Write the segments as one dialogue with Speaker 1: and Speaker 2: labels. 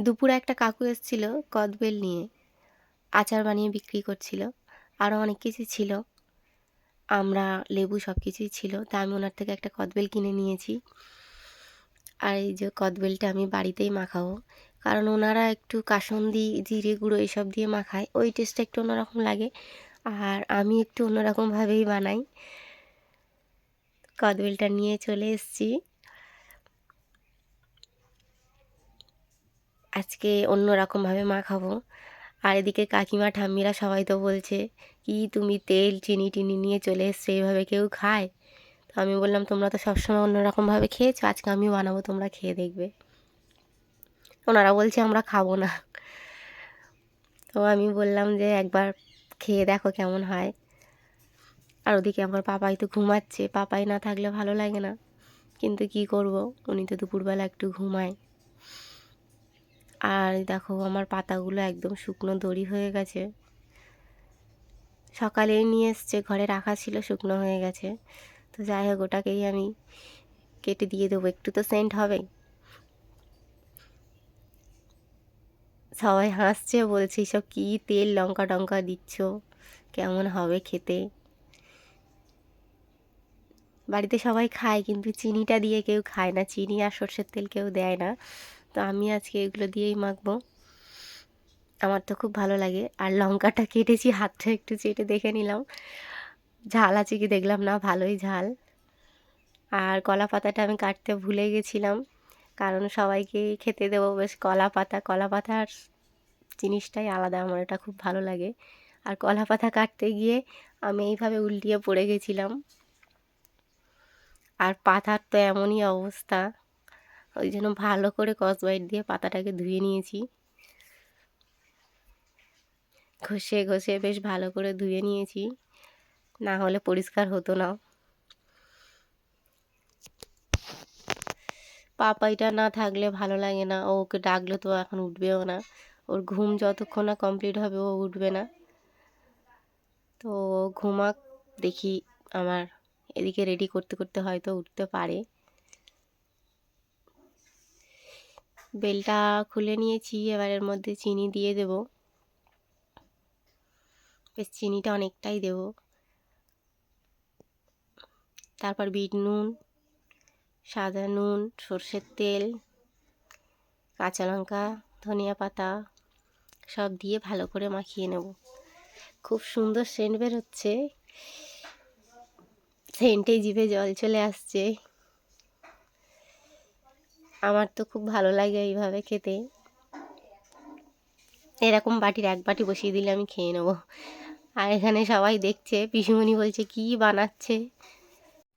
Speaker 1: দুপুরে একটা কাকু এসেছিল কদবেল নিয়ে, আচার বানিয়ে বিক্রি করছিল আরও অনেক কিছু ছিল। আমরা লেবু সব কিছুই ছিল, তা আমি ওনার থেকে একটা কদবেল কিনে নিয়েছি। আর এই যে কদবেলটা আমি বাড়িতেই মাখাবো, কারণ ওনারা একটু কাসন্দি, জিরে গুঁড়ো এসব দিয়ে মাখায়, ওই টেস্টটা একটু অন্যরকম লাগে। আর আমি একটু অন্যরকমভাবেই বানাই। কদবেলটা নিয়ে চলে এসেছি। আজকে অন্য রকমভাবে মাখাবো আর এদিকে কাকিমা, ঠাম্মিরা সবাই তো বলছে, কি তুমি তেল, চিনি টিনি নিয়ে চলে এসছো এইভাবে কেউ খায়? তো আমি বললাম, তোমরা তো সবসময় অন্যরকমভাবে খেয়েছো, আজকে আমি বানাবো, তোমরা খেয়ে দেখবে। ওনারা বলছে, আমরা খাব না। তো আমি বললাম যে, একবার খেয়ে দেখো কেমন হয়। আর ওদিকে আমার পাপাই তো ঘুমাচ্ছে, পাপাই না থাকলে ভালো লাগে না। কিন্তু কি করব? উনি তো দুপুরবেলা একটু ঘুমায়। আর দেখো আমার পাতাগুলো একদম শুকনো দড়ি হয়ে গেছে। সকালেই নিয়ে এসছে, ঘরে রাখা ছিল, শুকনো হয়ে গেছে। তো যাই হোক, ওটাকেই আমি কেটে দিয়ে দেবো। একটু তো সেন্ট হবেই সবাই হাসছে, বলছে সব কী তেল, লঙ্কা টঙ্কা দিচ্ছ? কেমন হবে খেতে? বাড়িতে সবাই খায়, কিন্তু চিনিটা দিয়ে কেউ খায় না। চিনি আর সর্ষের তেল কেউ দেয় না। তো আমি আজকে এগুলো দিয়েই মাখবো। আমার তো খুব ভালো লাগে। আর লঙ্কাটা কেটেছি, হাতটা একটু চেটে দেখে নিলাম। ঝাল আছে কি দেখলাম না, ভালোই ঝাল। আর কলা পাতাটা আমি কাটতে ভুলে গেছিলাম, কারণ সবাইকে খেতে দেবো বেশ কলা পাতা। কলা পাতার জিনিসটাই আলাদা, আমার এটা খুব ভালো লাগে। আর কলা পাতা কাটতে গিয়ে আমি এইভাবে উল্টিয়ে পড়ে গেছিলাম। আর পাতার তো এমনই অবস্থা। ওই জন্য ভালো করে কসবাইট দিয়ে পাতাটাকে ধুয়ে নিয়েছি। ঘষে ঘষে বেশ ভালো করে ধুয়ে নিয়েছি। না হলে পরিষ্কার হতো না। পাপাইটা না থাকলে ভালো লাগে না। ও ওকে ডাকলে তো এখন উঠবেও না। ওর ঘুম যতক্ষণ না কমপ্লিট হবে, ও উঠবে না। তো ঘুমাক, দেখি আমার এদিকে রেডি করতে করতে হয়তো উঠতে পারে। বেলটা খুলে নিয়েছি, এবার এর মধ্যে চিনি দিয়ে দেব। বেশ, চিনিটা অনেকটাই দেব। তারপর বিট নুন, সাদা নুন, সর্ষের তেল, কাঁচা লঙ্কা, ধনিয়া পাতা, সব দিয়ে ভালো করে মাখিয়ে নেব। খুব সুন্দর সেন্ট বেরোচ্ছে সেন্টে জিভে জল চলে আসছে। আমার তো খুব ভালো লাগে এইভাবে খেতে। এরকম বাটির এক বাটি বসিয়ে দিলে আমি খেয়ে নেব। আর এখানে সবাই দেখছে, পিসুমণি বলছে, কি বানাচ্ছে?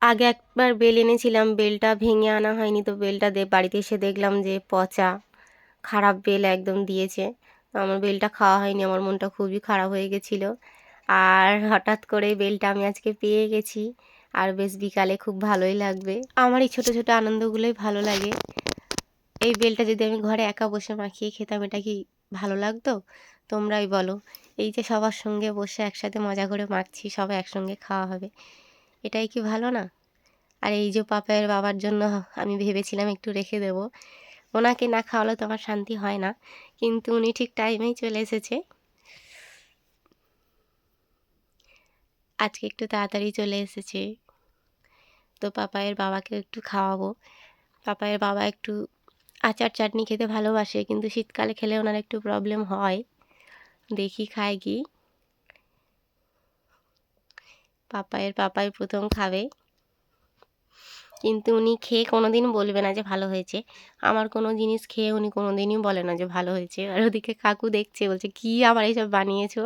Speaker 1: আগে একবার বেল এনেছিলাম, বেলটা ভেঙে আনা হয়নি, তো বেলটা বাড়িতে এসে দেখলাম যে পচা, খারাপ বেল একদম দিয়েছে। আমার বেলটা খাওয়া হয়নি, আমার মনটা খুবই খারাপ হয়ে গেছিল। আর হঠাৎ করে বেলটা আমি আজকে পেয়ে গেছি, আর বেশ বিকালে খুব ভালোই লাগবে। আমার এই ছোটো ছোটো আনন্দগুলোই ভালো লাগে। এই বেলটা যদি আমি ঘরে একা বসে মাখিয়ে খেতাম, এটা কি ভালো লাগতো? তোমরাই বলো। এই যে সবার সঙ্গে বসে একসাথে মজা করে মাখছি, সবাই একসঙ্গে খাওয়া হবে, এটাই কি ভালো না? আর এই যে পাপায়ের বাবার জন্য আমি ভেবেছিলাম একটু রেখে দেব। ওনাকে না খাওয়ালে তো আমার শান্তি হয় না, কিন্তু উনি ঠিক টাইমেই চলে এসেছে। আজকে একটু তাড়াতাড়ি চলে এসেছে। তো পাপায়ের বাবাকে একটু খাওয়াবো। পাপায়ের বাবা একটু আচার চাটনি খেতে ভালোবাসে, কিন্তু শীতকালে খেলে ওনার একটু প্রবলেম হয়। দেখি খায় কি। পাপায়ের পাপাই প্রথম খাবে। কিন্তু উনি খেয়ে কোনো দিন বলবে না যে ভালো হয়েছে। আমার কোনো জিনিস খেয়ে উনি কোনো দিনই বলে না যে ভালো হয়েছে। আর ওদিকে কাকু দেখছে, বলছে, কি আবার এইসব বানিয়েছো?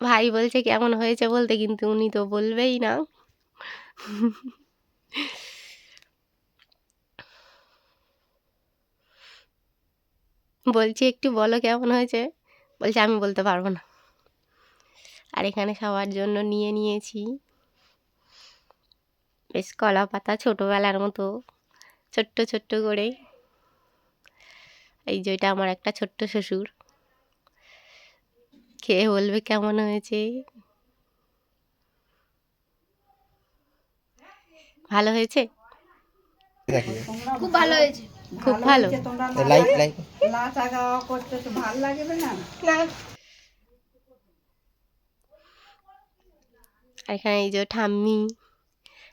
Speaker 1: ভাই বলছে, কেমন হয়েছে বলতে? কিন্তু উনি তো বলবেই না। বলছি, একটু বলো কেমন হয়েছে? বলছে, আমি বলতে পারব না। আর এখানে সবার জন্য নিয়ে নিয়েছি বেশ কলা পাতা ছোটোবেলার মতো, ছোট্ট ছোট্ট করে। এই যে আমার একটা ছোট্ট শ্বশুর। খেয়ে বলবে কেমন হয়েছে? ভালো হয়েছে?
Speaker 2: খুব ভালো হয়েছে।
Speaker 1: খুব ভালো।
Speaker 3: Like like.
Speaker 4: করতে তো ভালো লাগবে না।
Speaker 1: আর এখানে এই যে ঠাম্মি।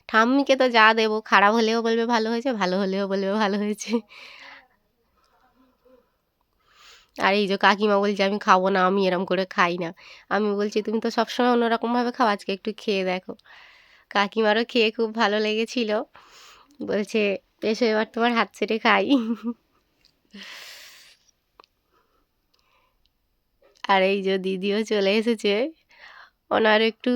Speaker 1: ঠাম্মিকে তো যা দেবো খারাপ হলেও বলবে ভালো হয়েছে ভালো হলেও বলবে ভালো হয়েছে। আর এই যে কাকিমা বলছে আমি খাব না আমি এরম করে খাই না। আমি বলছি তুমি তো সবসময় অন্যরকমভাবে খাও আজকে একটু খেয়ে দেখো। কাকিমারও খেয়ে খুব ভালো লেগেছিল। বলছে, এসো এবার তোমার হাত ছেড়ে খাই। আর এই যে দিদিও চলে এসেছে। ওনার একটু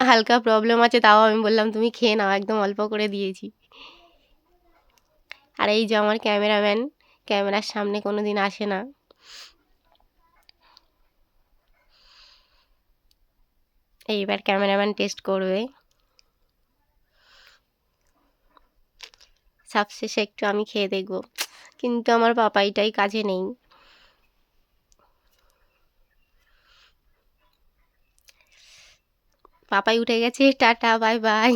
Speaker 1: হালকা প্রবলেম আছে, তাও আমি বললাম, তুমি খেয়ে নাও, একদম অল্প করে দিয়েছি। আর এই যে আমার ক্যামেরাম্যান, ক্যামেরার সামনে কোনো দিন আসে না। এইবার ক্যামেরাম্যান টেস্ট করবে। সবশেষে একটু আমি খেয়ে দেখব। কিন্তু আমার পাপাইটাই কাজে নেই। পাপাই উঠে গেছে, টাটা বাই বাই